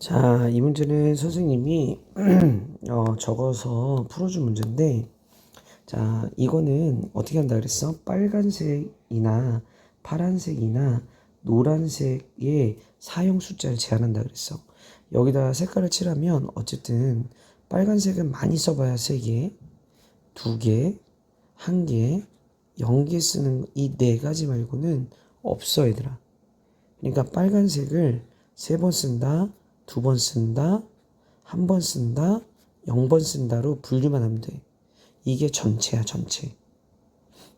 자, 이 문제는 선생님이 어, 적어서 풀어준 문제인데, 자, 이거는 어떻게 한다 그랬어? 빨간색이나 파란색이나 노란색의 사용 숫자를 제한한다 그랬어. 여기다 색깔을 칠하면 어쨌든 빨간색은 많이 써봐야 세 개, 두 개, 한 개, 영개 쓰는 이 네 가지 말고는 없어 얘들아. 그러니까 빨간색을 세 번 쓴다, 두 번 쓴다, 한 번 쓴다, 영 번 쓴다로 분류만 하면 돼. 이게 전체야, 전체.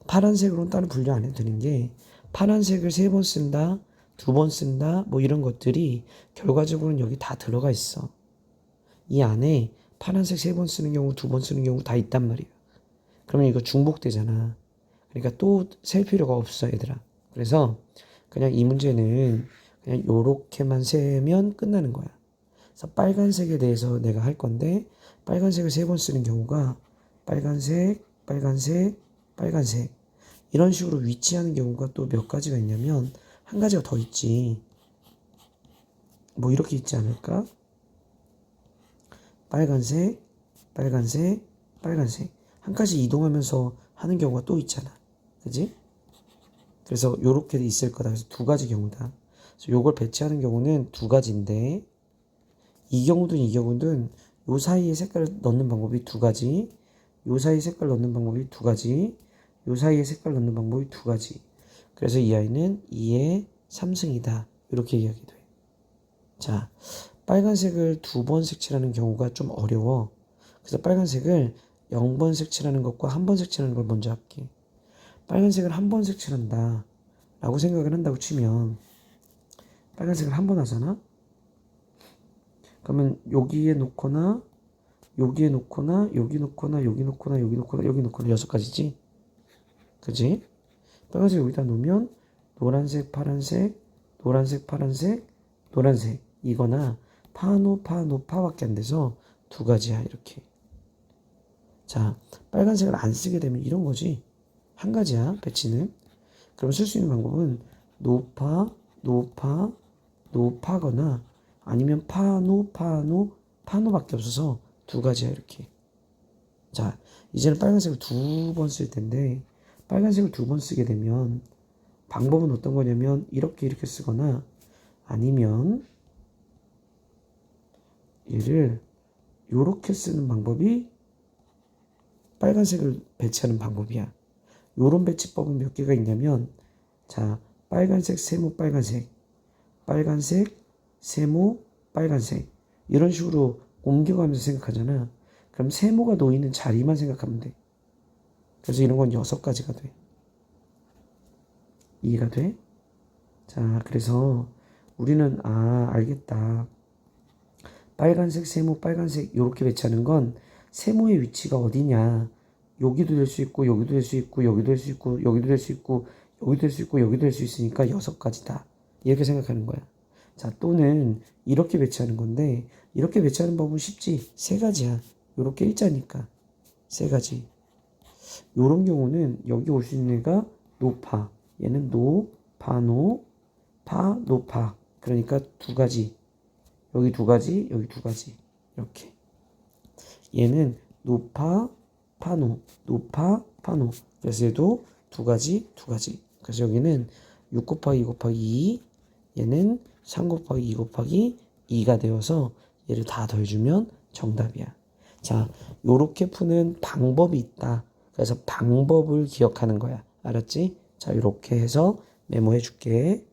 파란색으로는 따로 분류 안 해도 되는 게 파란색을 세 번 쓴다, 두 번 쓴다, 뭐 이런 것들이 결과적으로는 여기 다 들어가 있어. 이 안에 파란색 세 번 쓰는 경우, 두 번 쓰는 경우 다 있단 말이야. 그러면 이거 중복되잖아. 그러니까 또 셀 필요가 없어, 얘들아. 그래서 그냥 이 문제는 그냥 요렇게만 세면 끝나는 거야. 그래서 빨간색에 대해서 내가 할 건데 빨간색을 세 번 쓰는 경우가 빨간색, 빨간색, 빨간색 이런 식으로 위치하는 경우가 또 몇 가지가 있냐면 한 가지가 더 있지. 뭐 이렇게 있지 않을까? 빨간색, 빨간색, 빨간색 한 가지 이동하면서 하는 경우가 또 있잖아. 그지? 그래서 요렇게 있을 거다. 그래서 두 가지 경우다. 그래서 요걸 배치하는 경우는 두 가지인데 이 경우든 이 경우든 요 사이에 색깔을 넣는 방법이 두 가지. 요 사이에 색깔 넣는 방법이 두 가지. 요 사이에 색깔 넣는 방법이 두 가지. 그래서 이 아이는 2의 3승이다. 이렇게 이야기 돼. 자, 빨간색을 두 번 색칠하는 경우가 좀 어려워. 그래서 빨간색을 0번 색칠하는 것과 한 번 색칠하는 걸 먼저 할게. 빨간색을 한 번 색칠한다. 라고 생각을 한다고 치면 빨간색을 한 번 하잖아? 그러면 여기에 놓거나 여기에 놓거나 여기 놓거나 여기 놓거나 여기 놓거나 여기 놓거나 여섯 가지지? 그지? 빨간색 여기다 놓으면 노란색, 파란색, 노란색, 파란색, 노란색 이거나 파노, 파노, 파밖에 안 돼서 두 가지야 이렇게. 자, 빨간색을 안 쓰게 되면 이런 거지. 한 가지야 배치는. 그럼 쓸 수 있는 방법은 노파, 노파, 노파거나 아니면 파노, 파노, 파노밖에 없어서 두 가지야 이렇게. 자, 이제는 빨간색을 두 번 쓸 텐데 빨간색을 두 번 쓰게 되면 방법은 어떤 거냐면 이렇게 이렇게 쓰거나 아니면 얘를 요렇게 쓰는 방법이 빨간색을 배치하는 방법이야. 요런 배치법은 몇 개가 있냐면 자 빨간색 세모 빨간색 빨간색 세모 빨간색 이런 식으로 옮겨가면서 생각하잖아. 그럼 세모가 놓이는 자리만 생각하면 돼. 그래서 이런 건 여섯 가지가 돼. 이해가 돼? 자, 그래서 우리는 아, 알겠다. 빨간색, 세모, 빨간색 이렇게 배치하는 건 세모의 위치가 어디냐. 여기도 될 수 있고 여기도 될 수 있고 여기도 될 수 있고 여기도 될 수 있고 여기도 될 수 있고 여기도 될 수 있으니까 여섯 가지다. 이렇게 생각하는 거야. 자, 또는 이렇게 배치하는 건데 이렇게 배치하는 법은 쉽지. 세 가지야. 요렇게 일자니까. 세 가지. 요런 경우는 여기 올 수 있는 애가 노파. 얘는 노, 파, 노, 파, 노파. 그러니까 두 가지. 여기 두 가지, 여기 두 가지. 이렇게. 얘는 노파, 파노, 노파, 파노. 그래서 얘도 두 가지, 두 가지. 그래서 여기는 6 곱하기 2 곱하기 2, 얘는 3 곱하기 2 곱하기 2가 되어서 얘를 다 더해주면 정답이야. 자, 요렇게 푸는 방법이 있다. 그래서 방법을 기억하는 거야. 알았지? 자, 요렇게 해서 메모해 줄게.